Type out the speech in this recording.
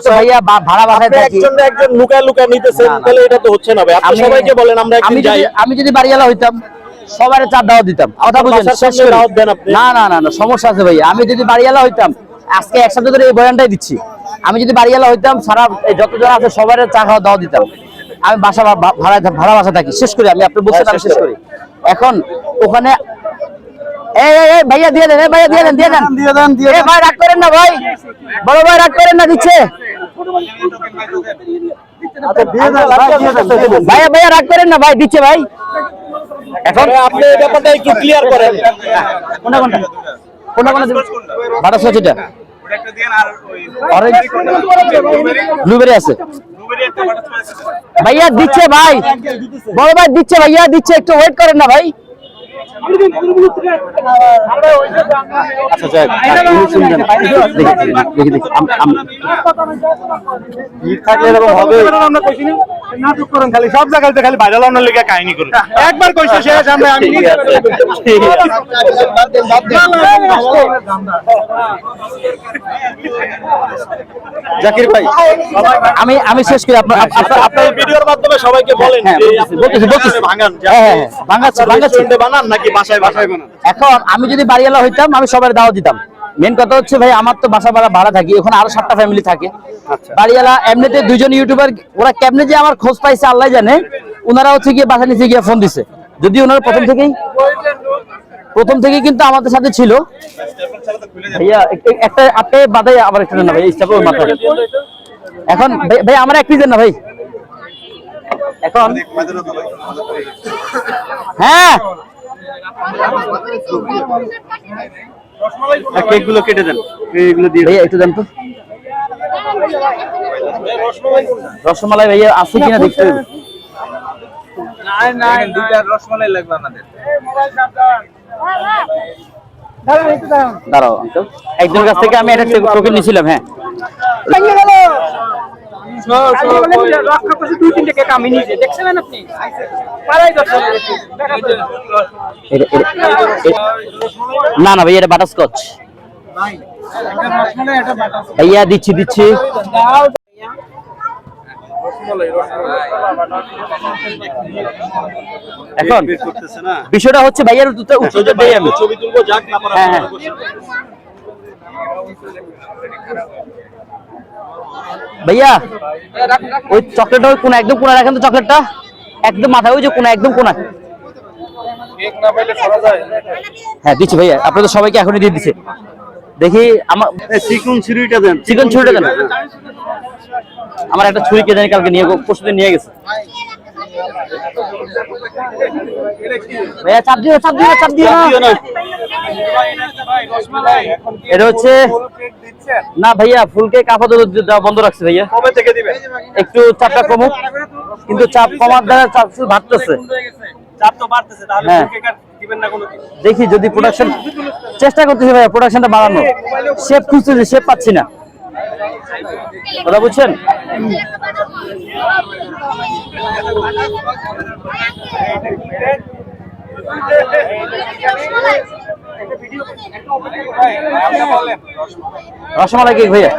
তো ভাইয়া ভাড়া বাসায় থাকি। একজন একজন লুকায় লুকায় নিতেছেন না, না। তাহলে এটা তো হচ্ছে না ভাই। আপনি আমি- সবাইকে বলেন আমরা একদিন যদি যাই। আমি যদি বাড়িওয়ালা হইতাম সবার চার দাওয়াত দিতাম। কথা বুঝেন বাসার শেষ সামনে করি। দাওয়াত দেন আপনি? না না না না সমস্যা আছে ভাই আমি যদি বাড়িওয়ালা হইতাম আজকে এক সপ্তাহ ধরে এই বয়ানটাই দিচ্ছি। আমি যদি বাড়িওয়ালা হইতাম সারা যতজন আছে সবার চা খাওয়া দাওয়া দিতাম। আমি বাসা ভাড়া ভাড়া বাসা থাকি। শেষ করি আমি আপনি বলছেন হ্যাঁ, আমি শেষ করি। এখন ওখানে ভাইয়া দিয়ে দেন ভাইয়া দিয়ে দেন দিয়ে দেন। দিয়ে দেন দিয়ে ভাই রাগ করেন না ভাই। বড় ভাই রাগ করেন না দিচ্ছে। আচ্ছা ভাইয়া ভাইয়া রাগ করেন না ভাই দিচ্ছে ভাই। এখন আপনি এই ব্যাপারটা একটু ক্লিয়ার করেন। কোনটা কোনটা? কোনটা কোনটা বাটা সচিটা। ব্লুবেরি আছে। ভাইয়া দিচ্ছে ভাই। বড় ভাই দিচ্ছে ভাইয়া দিচ্ছে। একটু ওয়েট করেন না ভাই। আচ্ছা যাক শুনবেন। দেখি দেখি দেখি আম- আম- ভিড় থাকলে এরকম হবে নাটক করেন খালি সব জায়গাতে খালি ভাইরাল অন্য লেগে কাহিনী করুন একবার কইছে শেষ আমরা আমি। জাকির ভাই আমি আমি শেষ করি আপনার ভিডিওর মাধ্যমে সবাইকে বলেন হ্যাঁ, বলতেছি, বলতেছি, বলতেছি। ভাঙান হ্যাঁ, হ্যাঁ, হ্যাঁ, ভাঙাচ্ছি, ভাঙাচ্ছি। বানান নাকি বাসায় বাসায় এখন আমি যদি বাড়িওয়ালা হইতাম আমি সবার দাওয়াত দিতাম। মেন কথা হচ্ছে ভাই আমার তো বাসা ভাড়া ভাড়া থাকি ওখানে আরও সাতটা ফ্যামিলি থাকে। বাড়িওয়ালা এমনিতে দুজন ইউটিউবার ওরা কেমনে যে আমার খোঁজ পাইছে আল্লাহ জানে ওনারা হচ্ছে গিয়ে বাসা নিচে গিয়ে ফোন দিছে। যদি ওনারা প্রথম থেকেই প্রথম থেকেই কিন্তু আমাদের সাথে ছিল। ভাইয়া একটা আপনি বাদাই আবার একটা না ভাই এখন ভাই- আমার এক না ভাই? এখন হ্যাঁ! কেকগুলো কেটে দেন। এইগুলো দিয়ে ভাইয়া একটু দেন তো। রসমালাই ভাইয়া আছে কিনা দেখতে হবে। দাঁড়াও uncle। একজনের কাছ থেকে আমি একটা টোকেন নিয়েছিলাম হ্যাঁ। এটা- এটা- এটা- না না ভাইয়া এটা বাটারস্কচ। ভাইয়া দিচ্ছি দিচ্ছি। এখন বিষয়টা হচ্ছে ভাইয়ার দেই আমি ছবি তুলবো যাক না পারা। ভাইয়া ওই চকলেটটা ওই কোনা একদম কোনা রাখেন তো চকলেটটা। একদম মাথায় ওই যে কোনা একদম কোনা হ্যাঁ দিচ্ছি ভাইয়া আপনাদের সবাইকে এখনই দিয়ে দিচ্ছে। দেখি আমার চিকুন ছুরিটা দেন। চিকেন ছুরিটা দেন। আমার একটা ছুরি কে জানি কালকে নিয়ে পরশু দিন নিয়ে গেছে। ভাইয়া চাপ দিও চাপ দিও চাপ দিও না। এটা হচ্ছে না ভাইয়া ফুলকে কাপড় দেওয়া বন্ধ রাখছে ভাইয়া। কবে থেকে দিবেন একটু চাপটা কমুক কিন্তু চাপ কমার দ্বারা চাপ বাড়তেছে। চাপ তো বাড়তেছে তাহলে হ্যাঁ। আর দেখি যদি প্রোডাকশন চেষ্টা করতেছি ভাইয়া প্রোডাকশনটা বাড়ানো শেপ খুঁজতেছি শেপ পাচ্ছি না। কথা বুঝছেন? রসমালাই কি ভাইয়া?